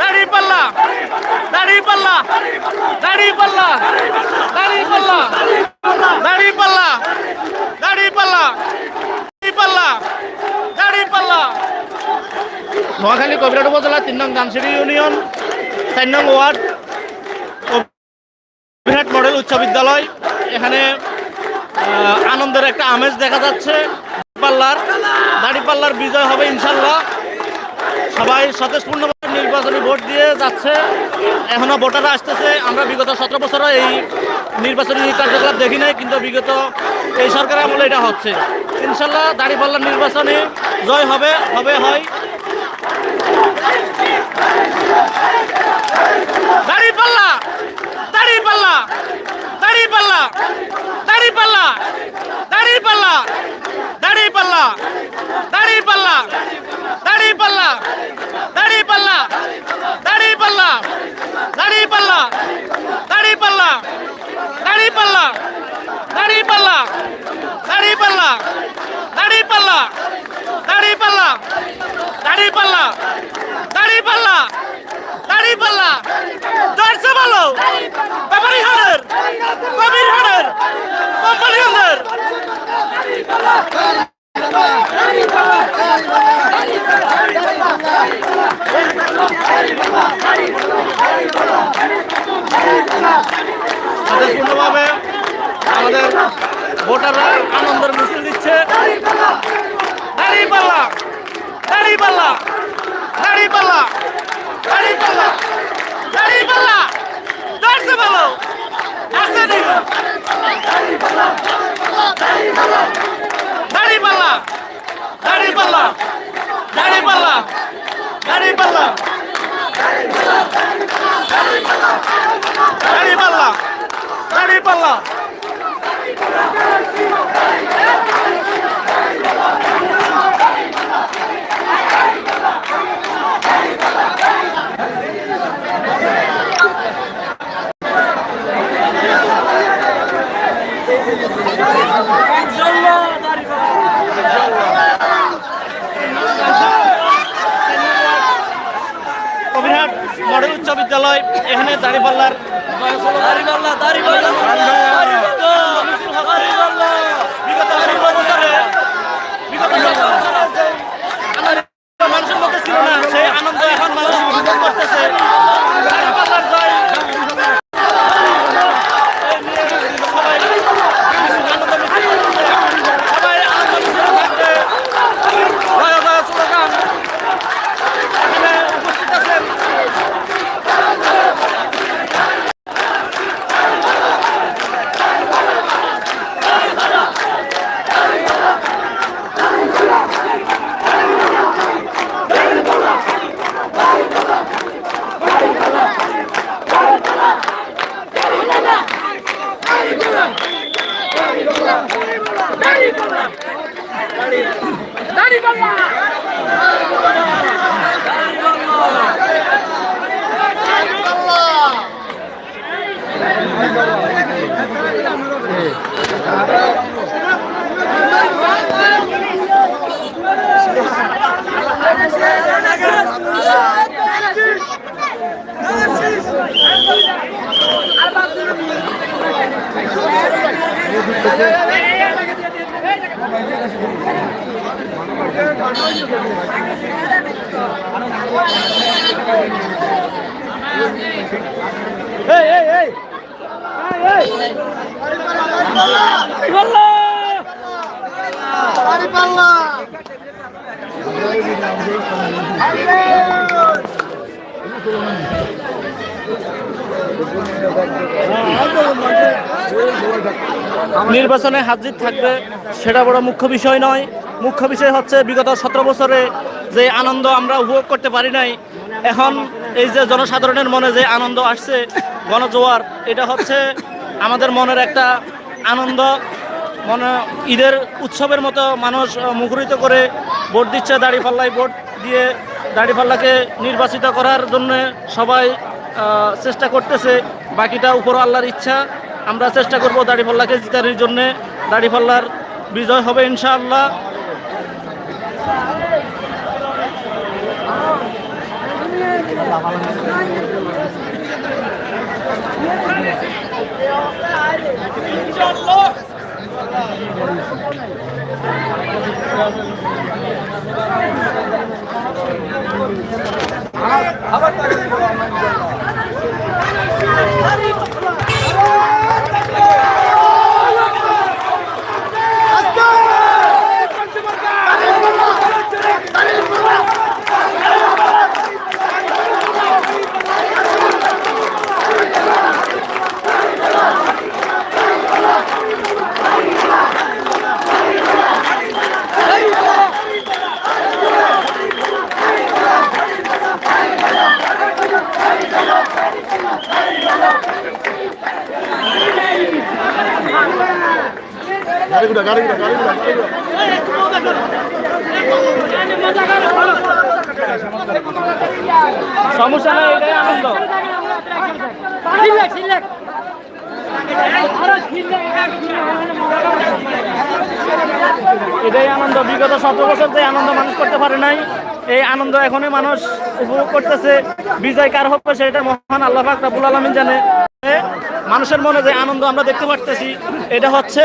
দাড়ি পাল্লা দাড়ি পাল্লা দাড়ি পাল্লা দাড়ি পাল্লা দাড়ি পাল্লা দাড়ি পাল্লা দাড়ি পাল্লা দাড়ি পাল্লা। নোয়াখালী কবিরাট উপজেলা তিন নং গানসিরি ইউনিয়ন, চার নং ওয়ার্ড বিরাট মডেল উচ্চ বিদ্যালয়। এখানে আনন্দের একটা আমেজ দেখা যাচ্ছে। পাল্লার দাড়ি পাল্লার বিজয় হবে ইনশাল্লাহ। সবাই স্বতঃস্ফূর্ণভাবে নির্বাচনী ভোট দিয়ে যাচ্ছে। এখনও ভোটাররা আসতেছে। আমরা বিগত সতেরো বছরে এই নির্বাচনী কার্যকলাপ দেখি নাই, কিন্তু বিগত এই সরকারের আমলে এটা হচ্ছে। ইনশাল্লাহ দাঁড়িপাল্লার নির্বাচনে জয় হবে হবে, হয়। দাঁড়িপাল্লা! দাঁড়িপাল্লা! দাঁড়িপাল্লা! দাঁড়িপাল্লা! দাঁড়িপাল্লা! স্বতঃস্ফূর্ণভাবে আমাদের ভোটাররা আনন্দের মিছিল দিচ্ছে। দাঁড়িপাল্লা দাঁড়িপাল্লা দাঁড়িপাল্লা দাঁড়িপাল্লা দাঁড়িপাল্লা দর্শে ভালো আসে নি দাঁড়িপাল্লা দাঁড়িপাল্লা দাঁড়িপাল্লা দাঁড়িপাল্লা দাঁড়িপাল্লা দাঁড়িপাল্লা। か! বিশ্ববিদ্যালয় এখানে দাঁড়িপাল্লার দাঁড়িপাল্লা দাঁড়িপাল্লা দাঁড়ি বাংলা Thank you. এই এই এই এই আরে পাল্লা নির্বাচনে হাজির থাকবে সেটা বড় মুখ্য বিষয় নয়। মুখ্য বিষয় হচ্ছে বিগত সতেরো বছরে যে আনন্দ আমরা উপভোগ করতে পারি নাই, এখন এই যে জনসাধারণের মনে যে আনন্দ আসছে, গণজোয়ার, এটা হচ্ছে আমাদের মনের একটা আনন্দ, মনে ঈদের উৎসবের মতো মানুষ মুখরিত করে ভোট দিচ্ছে দাড়ি দাড়িপাল্লায় ভোট দিয়ে দাড়িপাল্লাকে নির্বাচিত করার জন্য সবাই চেষ্টা করতেছে। বাকিটা উপর আল্লাহর ইচ্ছা। আমরা চেষ্টা করব দাড়িপাল্লাকে জিতানোর জন্য। দাড়িপাল্লার বিজয় হবে ইনশাআল্লাহ। Det er ikke গাড়িগুলো গাড়িগুলো গাড়িগুলো। সমস্যা নেই, এটাই আনন্দ। এটাই আনন্দ। বিগত সতেরো বছর যে আনন্দ মানুষ করতে পারে নাই। এই আনন্দ এখনই মানুষ উপভোগ করতেছে। বিজয় কার হবে সেটা মহান আল্লাহ পাক রাবুল আলমিন জানে। মানুষের মনে যে আনন্দ আমরা দেখতে পারতেছি এটা হচ্ছে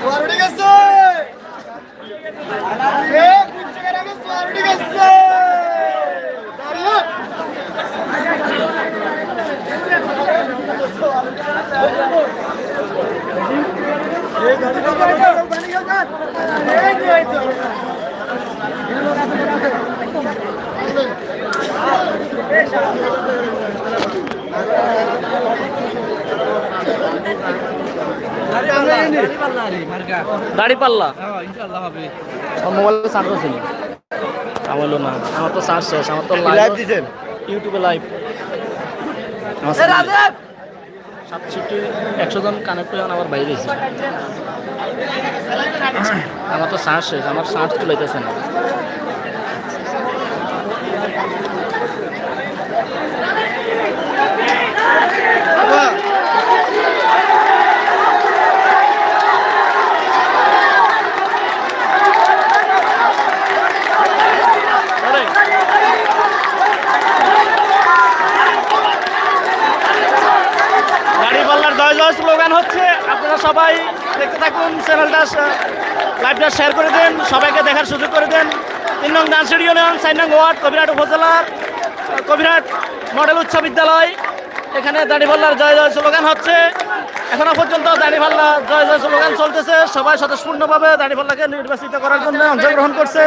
সোয়ারুডি গেছে এ কুঞ্চে গেলে সোয়ারুডি গেছে দাঁড়িয়ে এই গাড়ি তো গাড়ি গেছে এই যে এই তো দাড়ি পাল্লা ইনশাআল্লাহ হবে আমার মোবাইলে চার্জ ছিল আমার না আমার তো চার্জ শেষ আমার তো লাইভ দিছেন ইউটিউবে লাইভ সাতষট্টি একশো জন কানেক্ট হয়ে আবার বাইরে এসে আমার তো চার্জ শেষ আমার চার্জ তুলাইতেছে না। সবাই দেখতে থাকুন চ্যানেলটা লাইভটা শেয়ার করে দেন, সবাইকে দেখার সুযোগ করে দেন। তিন নং দানসিডি ইউনিয়ন চার নং ওয়ার্ড, কবিরাট উপজেলার কবিরাট মডেল উচ্চ বিদ্যালয়। এখানে দাঁড়িপাল্লার জয় জয় স্লোগান হচ্ছে। এখনও পর্যন্ত দাঁড়িপাল্লা জয় জয় স্লোগান চলতেছে। সবাই স্বতঃস্ফূর্ণভাবে দাঁড়িপাল্লাকে নির্বাচিত করার জন্য অংশগ্রহণ করছে।